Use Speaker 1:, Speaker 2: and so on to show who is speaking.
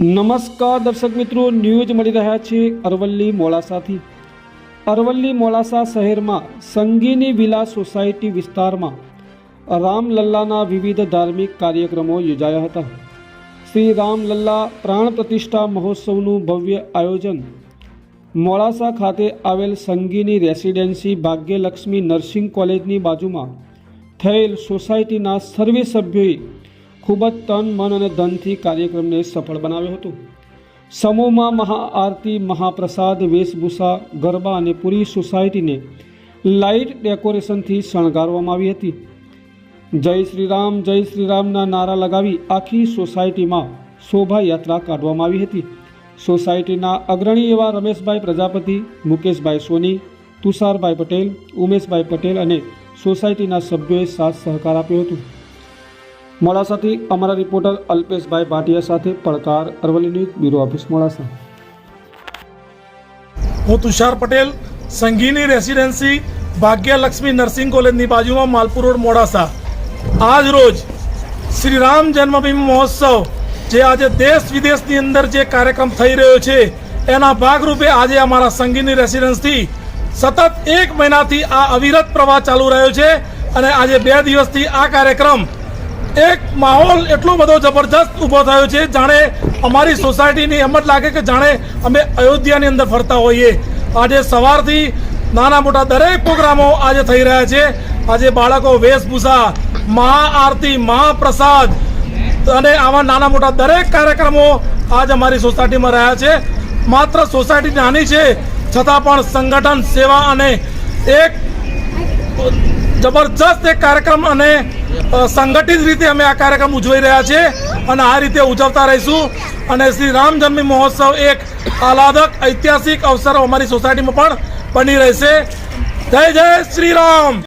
Speaker 1: નમસ્કાર દર્શક મિત્રો ન્યૂઝ મળી રહ્યા છે અરવલ્લી મોડાસાથી. અરવલ્લી મોડાસા શહેરમાં સંગીની વિલા સોસાયટી વિસ્તારમાં રામલલ્લાના વિવિધ ધાર્મિક કાર્યક્રમો યોજાયા હતા. શ્રી રામલલ્લા પ્રાણ પ્રતિષ્ઠા મહોત્સવનું ભવ્ય આયોજન મોડાસા ખાતે આવેલ સંગીની રેસિડેન્સી ભાગ્યલક્ષ્મી નર્સિંગ કોલેજની બાજુમાં થયેલ સોસાયટીના સર્વે સભ્યોએ ખૂબ જ તન, મન અને ધનથી કાર્યક્રમને સફળ બનાવ્યો હતો. સમૂહમાં મહાઆરતી, મહાપ્રસાદ, વેશભૂષા, ગરબા અને પૂરી સોસાયટીને લાઇટ ડેકોરેશનથી શણગારવામાં આવી હતી. જય શ્રી રામ જય શ્રી રામના નારા લગાવી આખી સોસાયટીમાં શોભાયાત્રા કાઢવામાં આવી હતી. સોસાયટીના અગ્રણી એવા રમેશભાઈ પ્રજાપતિ, મુકેશભાઈ સોની, તુષારભાઈ પટેલ, ઉમેશભાઈ પટેલ અને સોસાયટીના સભ્યોએ સાથ સહકાર આપ્યો હતો. મોડાસાથી અમારા રિપોર્ટર અલ્પેશભાઈ ભાટિયા સાથે Padkar Aravalli news bureau office Modasa.
Speaker 2: હું તુષાર પટેલ, સંગીની રેસિડેન્સી ભાગ્યલક્ષ્મી નર્સિંગ કોલેજની બાજુમાં માલપુર રોડ, મોડાસા. આજ રોજ શ્રી રામ જન્મભૂમિ મહોત્સવ, જે આજે દેશ વિદેશની અંદર જે કાર્યક્રમ થઈ રહ્યો છે, એના ભાગરૂપે આજે અમારા સંગીની રેસિડેન્સથી સતત એક મહિનાથી આ અવિરત પ્રવાહ ચાલુ રહ્યો છે અને આજે બે દિવસથી આ કાર્યક્રમ એક માહોલ એટલો બધો જબરજસ્ત ઊભો થયો છે, જાણે અમારી સોસાયટીની એમ જ લાગે કે જાણે અમે અયોધ્યાની અંદર ફરતા હોઈએ. આજે સવારથી નાના મોટા દરેક પ્રોગ્રામો આજે થઈ રહ્યા છે. આજે બાળકો વેશભૂષા મહાઆરતી મહાપ્રસાદ અને આવા નાના મોટા દરેક કાર્યક્રમો આજ અમારી સોસાયટીમાં રહ્યા છે. માત્ર સોસાયટી નાની છે, છતાં પણ સંગઠન, સેવા અને એક જબરજસ્ત એક કાર્યક્રમ અને સંગઠિત રીતે અમે આ કાર્યક્રમ ઉજવી રહ્યા છીએ અને આ રીતે ઉજવતા રહીશું. અને શ્રી રામ જન્મ મહોત્સવ એક આહલાદક, ઐતિહાસિક અવસર અમારી સોસાયટીમાં પણ બની રહેશે. જય જય શ્રી રામ!